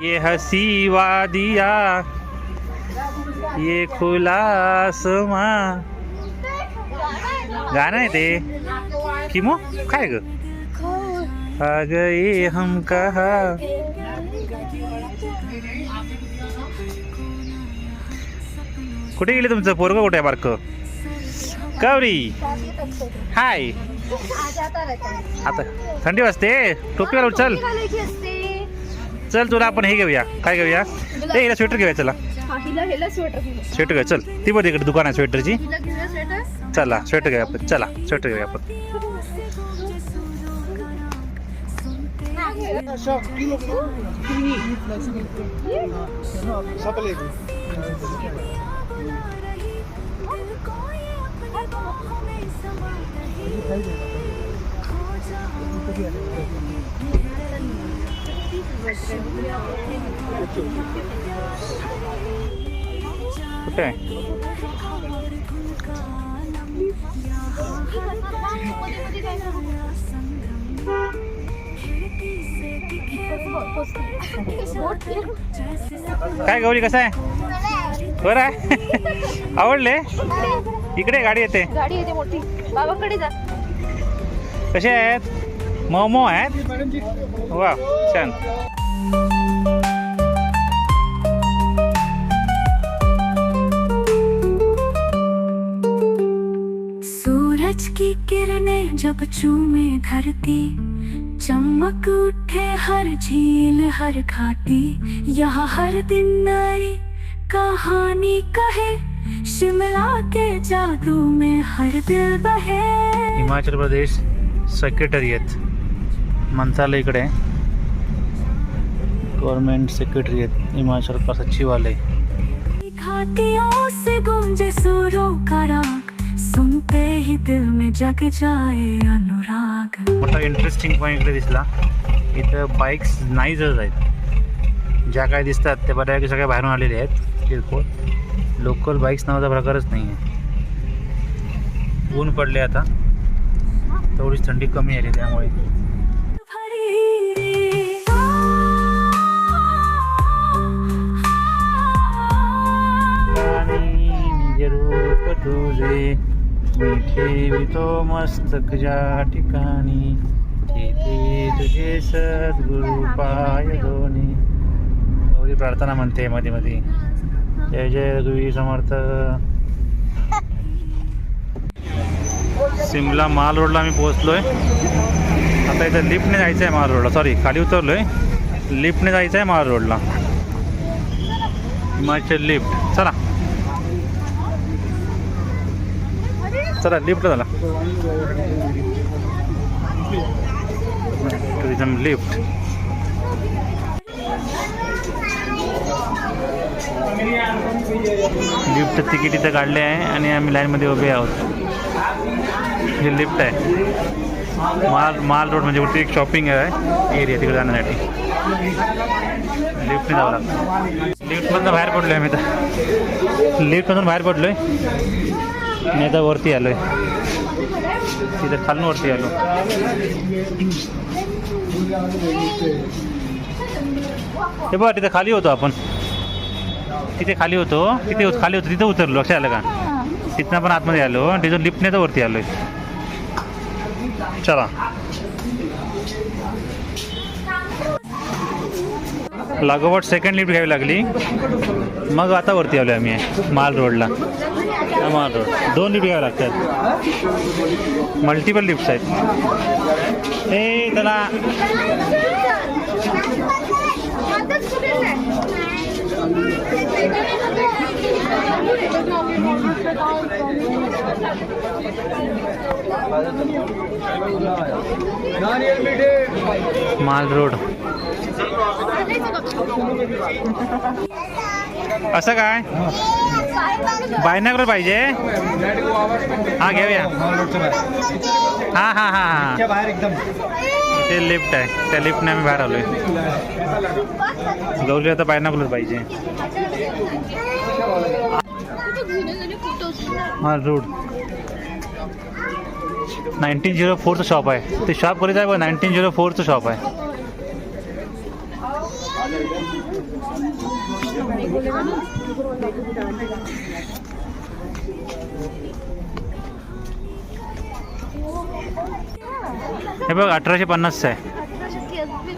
ये हसी वादिया ये खुला आसमां. गाणं आहे ते. किमो? काय ग? अग गए हम कहा. कुठे गेले तुमचं पोरग? कुठे बारक? कवरी. हाय. आता थंडी वाजते. टोपी उचल. चल चल तुला आपण हे घेऊया. काय घेऊया? ए हिला स्वेटर घेऊया चला. स्वेटर घेऊया. चल. ती बघ इकडे दुकान आहे स्वेटरची चला स्वेटर घेऊया आपण. चला स्वेटर घेऊया आपण. कुठे आहे काय गौरी कसं आहे? बरं आहे? आवडले? इकडे गाडी येते. गाडी येते मोठी. बाबाकडे जा. कसे आहेत? मोमो आहेत? वा छान. की किरणें जब चूमे धरती चमक उठे हर झील हर घाटी। यहाँ हर दिन नई कहानी कहे शिमला के जादू में हर दिल बहे। हिमाचल प्रदेश सेक्रेटरियत मंत्रालय इकडे गव्हर्नमेंट सेक्रेटरियत हिमाचल का सचिवालय घाटियों से गूंजे सुरों का राग। सुनते ही दिल में जग जाए अनुराग। मोठा इंटरेस्टिंग पॉईंट इकडे दिसला. इथं बाईक्स नाही जळत आहेत. ज्या काय दिसतात त्या बऱ्यापैकी सगळ्या बाहेरून आलेल्या आहेत किरकोळ. लोकल बाईक्स नावाचा प्रकारच नाही आहे ऊन पडले आता. तेवढीच थंडी कमी आली त्यामुळे. तुझे मी ठेवितो मस्तक ज्या ठिकाणी. तेथे तुझे सद्गुरु पाय दोन्ही गौरी प्रार्थना म्हणते मध्ये मध्ये जय जय रघुवीर समर्थ. सिमला माल रोडला आम्ही पोहोचलोय. आता इथं लिफ्टने जायचं आहे माल रोडला. सॉरी खाली उतरलोय. लिफ्टने जायचं आहे माल रोडला. हिमाचल लिफ्ट. चला लिफ्ट झाला टुरिझम लिफ्ट लिफ्ट तिकीट इथं काढले आहे आणि आम्ही लाईनमध्ये उभे आहोत. हे लिफ्ट आहे. माल माल रोड म्हणजे कुठे एक शॉपिंग आहे एरिया तिकडे जाण्यासाठी. लिफ्टने जावं लागतं. लिफ्टमधनं बाहेर पडलो आहे मी तर लिफ्टमधून बाहेर पडलो आहे मी आता वरती आलो आहे तिथं खालून वरती आलो. हे बघा तिथं खाली होतो आपण. तिथे खाली होतो तिथे खाली होतो तिथे उतरलो लक्षात आलं का? तिथनं पण आतमध्ये आलो तिथून लिफ्टने तर वरती आलोय. चला. लागोपाठ सेकंड लिफ्ट घ्यावी लागली. मग आता वरती आलो आम्ही माल रोडला हा, माल रोड दोन लिफ्ट लागतात. मल्टिपल लिफ्ट्स आहेत. ए त्याला माल रोड. असं काय? बायनागर पाहिजे हा घेऊया हा हा हा हा बाहेर एकदम ते लिफ्ट आहे त्या लिफ्टने आम्ही बाहेर आलोय गौरी आता बायनाकुलर पाहिजे माल रोड नाईन्टीन झिरो फोरचं शॉप आहे ते शॉप करीत आहे बघ नाईन्टीन झिरो फोरचं शॉप आहे हे बघ अठराशे पन्नास आहे.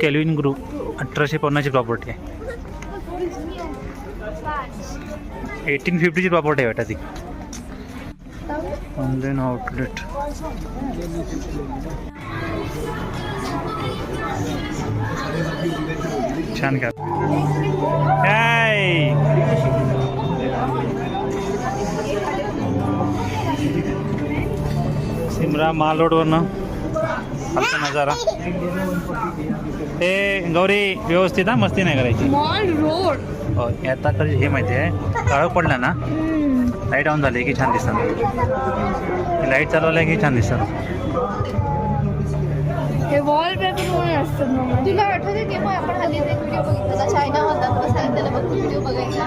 केल्विन ग्रुप अठराशे पन्नासची प्रॉपर्टी आहे. एटीन फिफ्टीची प्रॉपर्टी आहे वाटत ती. Online outlet. छान काय सिमरा माल रोडवरनं आजचा नजारा. हे गौरी व्यवस्थित हा? मस्ती नाही करायची. Mall road. हो आता तर हे माहिती आहे. काळं पडलं ना? लाईट ऑन झाली की छान दिसतात लाईट चालवल्या की छान दिसतात हे वॉल म्हणून असतात तुला आठवते की मग आपण हल्ली एक व्हिडिओ बघितला चायना होता तुला सांगितलेलं बघ व्हिडिओ बघायचा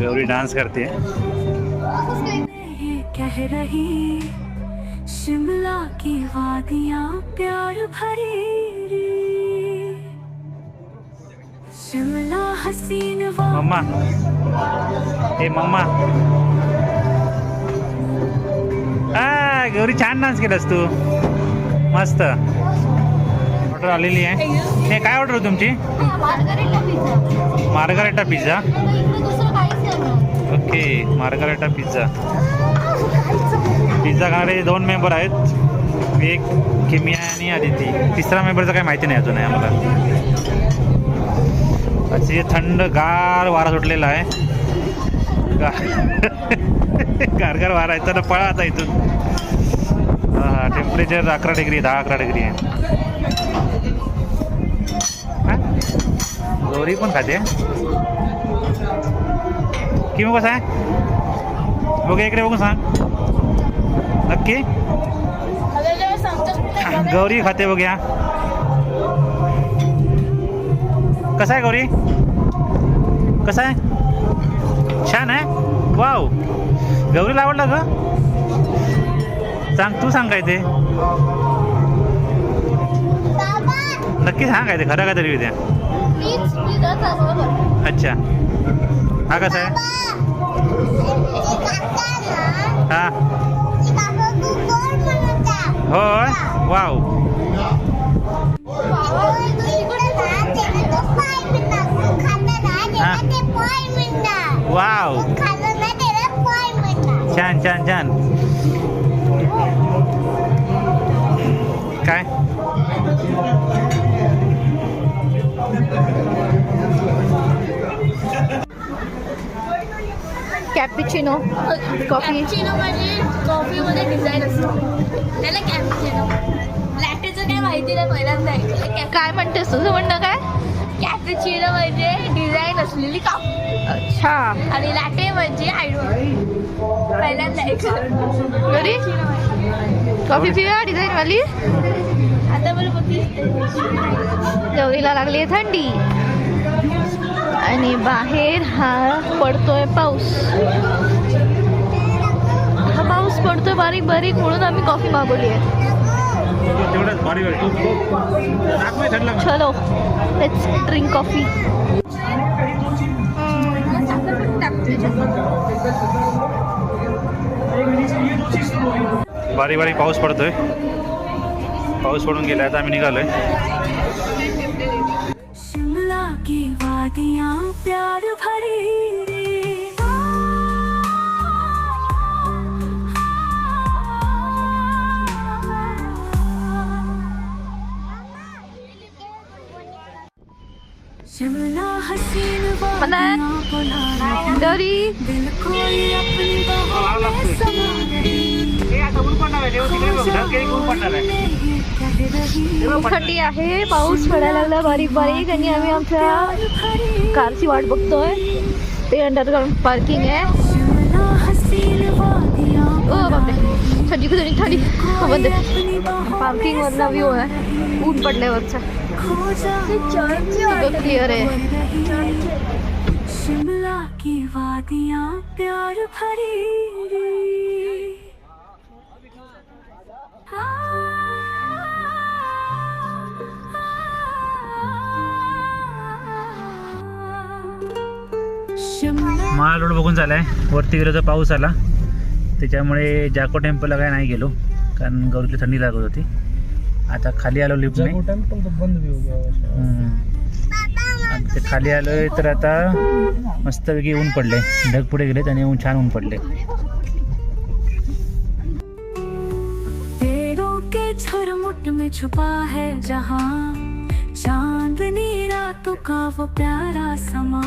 गौरी डान्स करते. कह रही शिमला की वादियाँ प्यार भरी शिमला मम्मा हे मम्मा आ गौरी छान डान्स केलास तू. मस्त. ऑर्डर आलेली आहे. हे काय ऑर्डर तुमची? Margherita pizza okay margherita pizza pizza खाणारे दोन मेंबर आहेत. एक किमिया आणि आदिती तिसरा मेंबरचं काही माहिती नाही अजून आहे आम्हाला. असे थंड गार वारा सुटलेला आहे. गा- गारगार वारा आहे. तर पळा आता इथून. हा टेम्परेचर अकरा डिग्री दहा अकरा डिग्री आहे. हा? गौरी पण खाते. किंवा कसं आहे? बघा इकडे बघून सांग. नक्की? ना, गौरी खाते बघूया. कसं आहे गौरी? कसं आहे? छान आहे? वाव. गौरीला आवडलं ग? सांग तू सांग काय ते. नक्की सांग काय ते खरं काय तरी उद्या? अच्छा. हा कसा आहे? हा. होय? वाव. वाव छान छान छान काय कॅपिचिनो कॉफी कॅपुचिनो म्हणजे कॉफीमध्ये डिझाईन असतो. त्याला कॅपुचिनो लॅटेचं काय माहिती नाही पहिल्यांदा काय म्हणतेस? तुझं म्हणणं काय? कॅपुचिनो म्हणजे डिझाईन असलेली कॉफी अच्छा. आणि लॅटे म्हणजे आयडो पहिल्यांदा गौरी कॉफी पिऊया डिझाईन वाली आता मला बघी गौरीला लागली आहे थंडी. आणि बाहेर हा पडतोय पाऊस. हा पाऊस पडतोय बारीक बारीक म्हणून आम्ही कॉफी मागवली आहे. तेवढंच थंड चलो लेट्स ड्रिंक कॉफ़ी बारीक बारीक पाऊस पडतोय. पाऊस पडून गेला आता आम्ही निघालोय. शिमला की वादियाँ प्यार भरी. गौरी दिल थंडी आहे पाऊस पडायला लागला बारीक बारीक आणि आम्ही आमच्या कारची वाट बघतोय. ते अंडरग्राउंड पार्किंग आहे. ओ बापरे. थंडी थंडी थंडी. पार्किंग वरला व्ह्यू आहे. ऊन पडल्यावरचा शिमला की वादियां प्यार भरी माळ रोड बघून झालाय वरती गेलो तर पाऊस आला त्याच्यामुळे जाको टेम्पलला काय नाही गेलो कारण गौरीला थंडी लागत होती आता खाली आलो. आणि ते खाली आलोय तर आता मस्तपैकी ऊन पडले ढग पुढे गेलेत आणि ऊन छान ऊन पडले में छुपा है जहां। चांदनी रातों का वो प्यारा समा।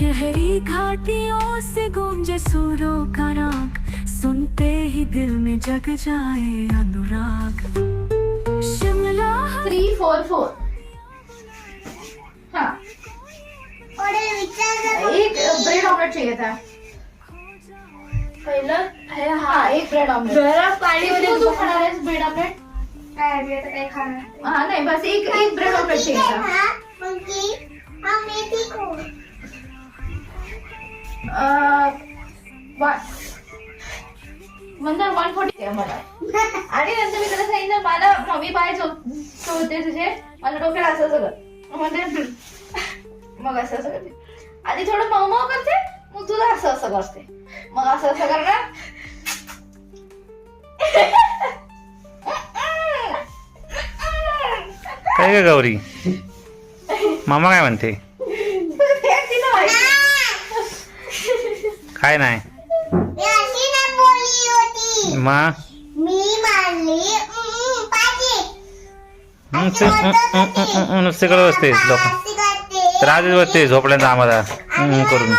गहरी घाटियों से गूंजे सूरों का राग। सुनते ही दिल में जग जाए अनुराग। थ्री फोर फोर हाँ एक ब्रेड ऑमलेट चाहिए था पहिलं हे हा हाँ एक ब्रेड ऑमलेट गरम पाणीमध्ये तू तू खाणार आहेस ब्रेड ऑमलेट काय मी आता काय खाणार हाँ नहीं बस एक एक ब्रेड ऑमलेट चाहिए था अं, नंतर वन फोर्टी आहे मला. आणि नंतर मी त्याला सांगितलं मला मम्मी पाय चोळते तुझे. मला डोक्याला असं कर. म्हणजे. मग असं असं करते. आधी थोडं मऊ मऊ करते मग तुझं असं असं करते. मग असं असं करणार. काय गौरी? मामा काय म्हणते. काय नाही. मग मी मारली नुसते करत. बसते लोक अशी करते. तर आधीच बसते झोपल्यानंतर आम्हाला करून. मी.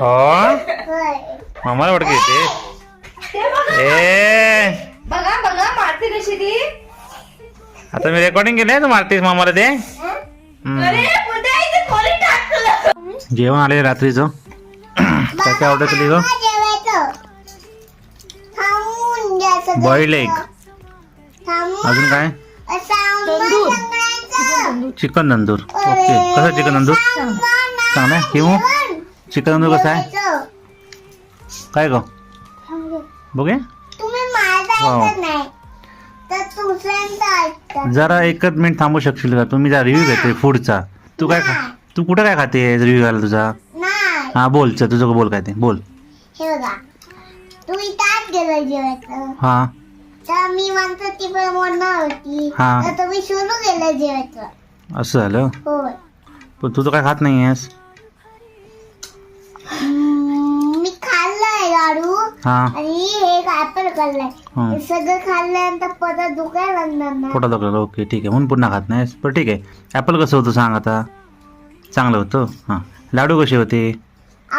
हो. मामाला वडके येते ए. बघा बघा मारते कशी ती. आता मी रेकॉर्डिंग केलंय तू मारतीस मामाला ते? जेवण आले रात्रीचं. काय काय ऑर्डर केली ग? बाबा एग अजून काय? चिकन तंदूर ओके कसं चिकन तंदूर चांगला चांगलं चिकन तंदूर कसं आहे? काय ग? बघूया. जरा एकच मिनिट थांबू शकशील का? तुम्ही जरा रिव्ह्यू घेते फूडचा तू काय खा तू कुठं काय खाते? रिव्ह्यू आला तुझा? हा बोल चल तुझं बोल काय ते बोल. हे बघा तुम्ही ताट गेलं जेवायचं हा. तर मी म्हणतो ती पण म्हणणार होती. हा. तर तुम्ही सोनू गेलं जेवायचं असं झालं? होय. पण तू तर काय खात नाही आहेस. हम्म, मी खाल्लंय लाडू. हा. आणि हे ऍपल खाल्लंय. हा. हे सगळं खाल्ल्यानंतर परत दुखायला लागणार ना. पोटात लागलं ओके ठीक आहे. म्हणून पुन्हा खात नाहीस. पण ठीक आहे. ॲपल कसं होतं सांग आता. चांगलं होतं. हां. लाडू कसे होते?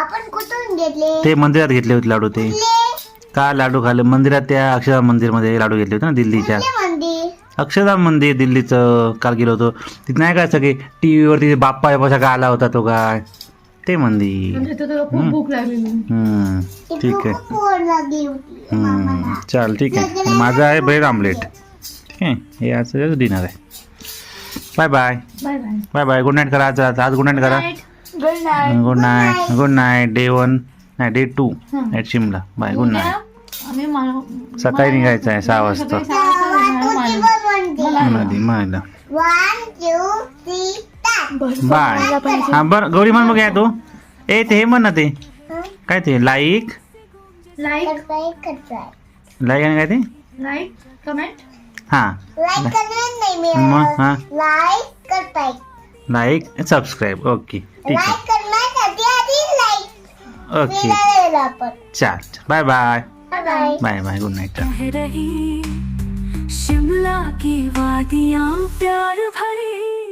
आपण कुठून घेतले? ते मंदिरात घेतले होते लाडू ते. कुठले? का लाडू खाल्ले? मंदिरात त्या अक्षरधाम मंदिरमध्ये लाडू घेतले होते ना दिल्लीच्या. कुठले मंदिर? अक्षरधाम मंदिर दिल्लीचं काल गेलो होतो. तिथे नाही काय सगळे टी व्हीवरती बाप्पा बाप्पा का आला होता तो काय? ते मंदिर. खूप भूक लागलेली हम्म, ती ठीक खूप आहे पोर लागली होती. हम्म, मामाला. चाल ठीक आहे. आणि माझं आहे ब्रेड आमलेट ठीक आहे. हे आजचं डिनर आहे. Bye bye. Bye bye. Bye bye. Good night करा आज आज गुड नाईट करा. Good night good night good night day one नाही day two at Shimla bye good night सकाळी निघायचं आहे सहा वाजता. नदी मायला बाय हा बरं गौरी म्हण बघ तू. ए ते हे म्हण ना ते. काय ते? लाईक लाईक लाईक आणि काय ते? लाईक कमेंट हां. लाईक करणार नाही मग हा. मी लाईक करताय लाईक सबस्क्राईब ओके ठीक आहे लाईक करण्यासाठी आधी लाईक ओके केलं आपण चाल bye bye bye bye bye bye good night कह रही शिमला की वादियां प्यार भरी।